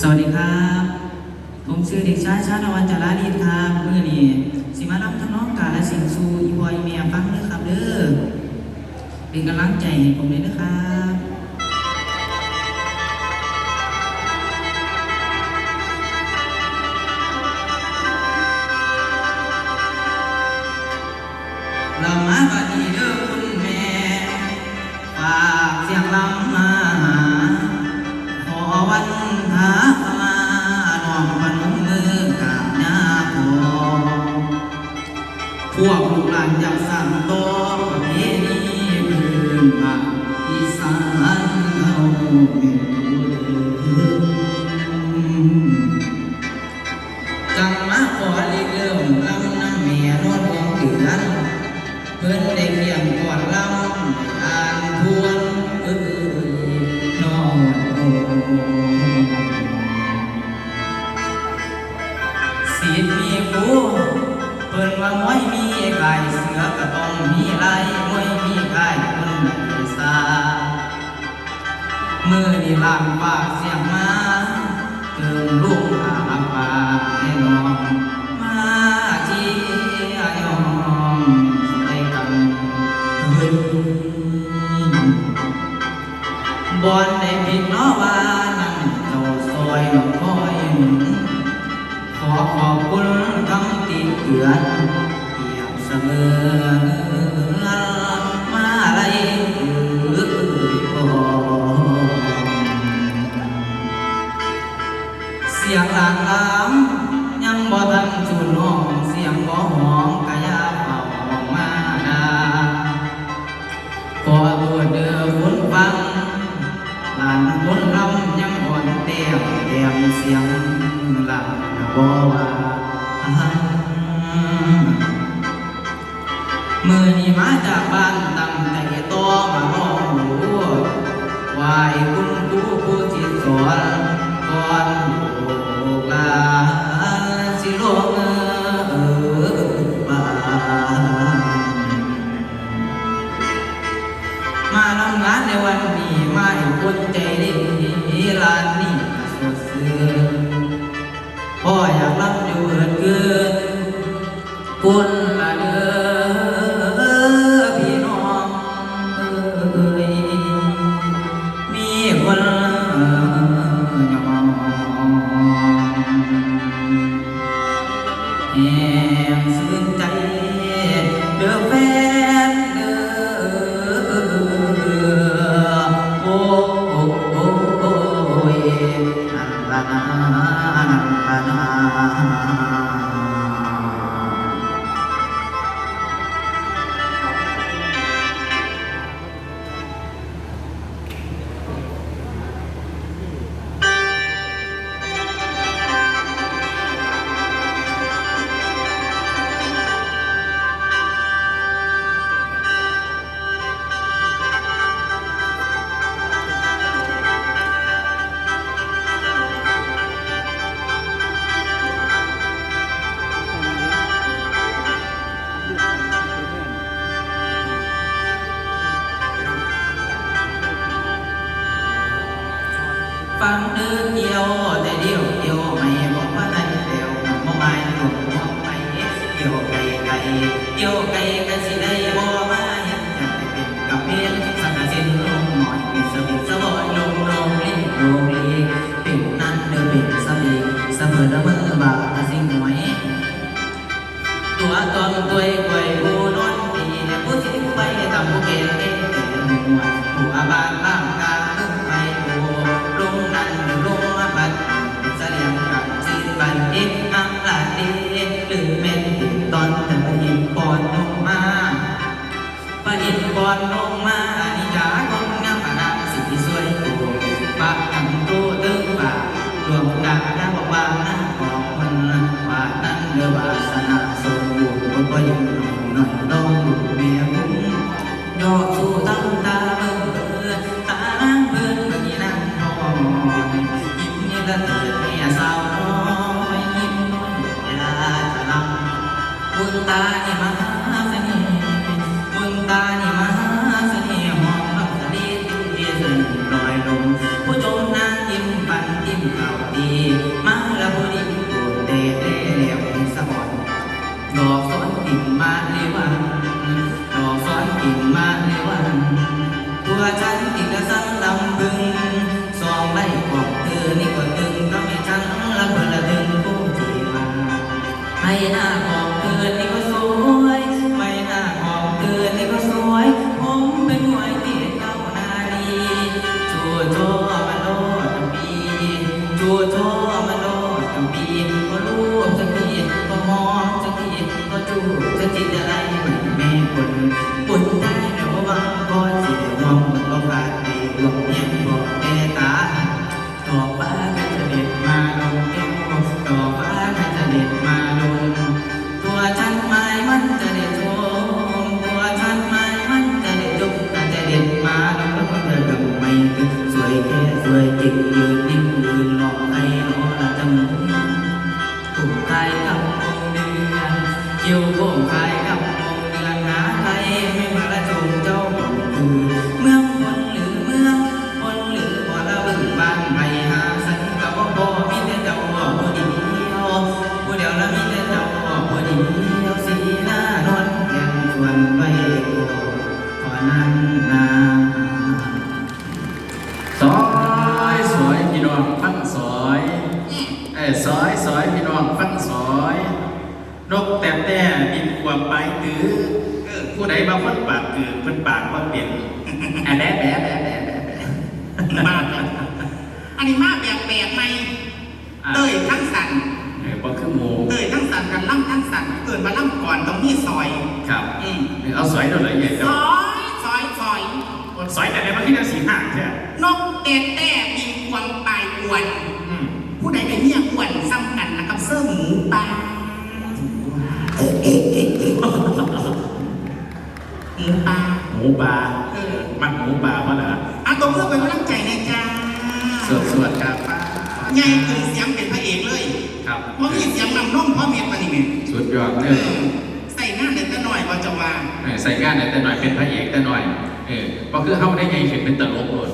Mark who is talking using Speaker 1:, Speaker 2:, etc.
Speaker 1: สวัสดีครับ ผมชื่อเด็กชายชาตวันจาราดินครับเมื่อนี้สิมารับทำน้องกาและสิงสูอีบอยเมียฟังเด้อครับเด้อเป็นกำลังใจให้ผมเลยนะครับลำมาบัดนี้เด้อคุณแม่ฝากเสียงลำมาหา วันหามาน้องมันมือกับยาพอพวกลูกหลานอยากสั่งโต่อประเพณีพื้นบ้านอีสานเขาเป็น กูเพิ่นว่ามวยมีไก่เสือก็ต้องมีลายมวยมีไก่คนไหนสามือนี่ลางปากเสียงมาเติมลูก เตือนเปี่ยมเสมอมาอะไรเอ่ยพอเสียงหลางลำยังบ่ทันจูนห้องเสียงบ่หอมกะยาเป่าออกมาดาขอตัวเด้อคุณฟังหลานคนลำยังอ่อนเต้มเต้มเสียงหลังบ่ว่าอ่ามื ฟังเดินเดียวแต่เดียวเดียวไม่บอกว่าไหนเดียวบ่ไม่หลงบ่ไปเดียวไกลไกลเดียวไกลกันสิได้ ปนินบอนลงมานิจางงงามปนาสีสวยกูปากกันตัวตึงปากดวงดาดาบอกว่านั่งของคนว่านั้นเดือบาสนาสมบูรณ์คนก็ยังหน่อยน้องดู จะจิตอะไรเหมือนแม่คนคนได้แต่ว่าบางก็จิตมองมันก็ขาดไปหลงเงียบบอกตาต่อฟ้าก็จะเด็ดมาลงเอ็บ้าก็จะเด็ดมาลง ตัวฉันไม้มันจะเด็ดทงตัวฉันไม้มันจะเด็ดดุกก็จะเด็ดมาแล้วก็จะดำไม่ตึสวยแค่สวยจิงยืนนิ่งยืนหอกใครหลอกละจำถูกใครทำเดือ อยู่บ่มคายกับนงเดือนหาไทยไม่มาละจงเจ้าบ่คือ เมืองคนหรือเมืองคนหรือบ่ละบึงบ้านไปหาสันกับพ่อมีแต่เจ้าบ่ผู้เดียวผู้เดียวและมีแต่เจ้าบ่ผู้เดียวสีหน้านอนแข็งชวนไปขอนั้นนาซอยสวยพี่น้องฟังซอยเอ้ซอยซอยพี่น้องฟังซอย นกแต่แต่บินความไปถือผู้ใดบาง
Speaker 2: คนปากคือฟันปากว่าเปลี่ยน
Speaker 1: อันแะแบะแบะแบะแบะบะ
Speaker 3: มากอันนี้มาแบบแบลไหมเตยทั้งสัน
Speaker 2: เออบ่คือมู
Speaker 3: เตยทั้งสันกันล่ำทั้งสันเกิดมาล่ำก่อนต้องมีซอย
Speaker 2: ครับ
Speaker 3: อืม
Speaker 2: เอาซอยหน่อยละเใหญ่
Speaker 3: ซอยซอยซอย
Speaker 2: ซอยแต่ในมานที่เราสีห่างใช่
Speaker 3: นกแต่แต่บินความไปกวนผู้ใดแต่เนี่ยกวนซ้ำกันนะครับเสื้อหมู หมูปลา
Speaker 2: หมูปลา
Speaker 3: เออ
Speaker 2: มันหมูปลาเพราะอะไร
Speaker 3: อะตัวเพื่อเป็นกำลังใจในจ้า
Speaker 2: สวดสวดครับ
Speaker 3: ใหญ่คือเสียงเป็นพระเอกเลย
Speaker 2: ครับ
Speaker 3: เพราะมีเสียงนำร่มเพราะเมียปานิเมต
Speaker 2: สุดยอด
Speaker 3: เอ
Speaker 2: เลย
Speaker 3: อใส่หน้าเด็ดแต่หน่อยว่าจะว่า
Speaker 2: เออใส่ก้านแต่หน่อยเป็นพระเอกแต่หน่อย เออก็คือเข้าได้ไงเห็นเป็นตลกเลย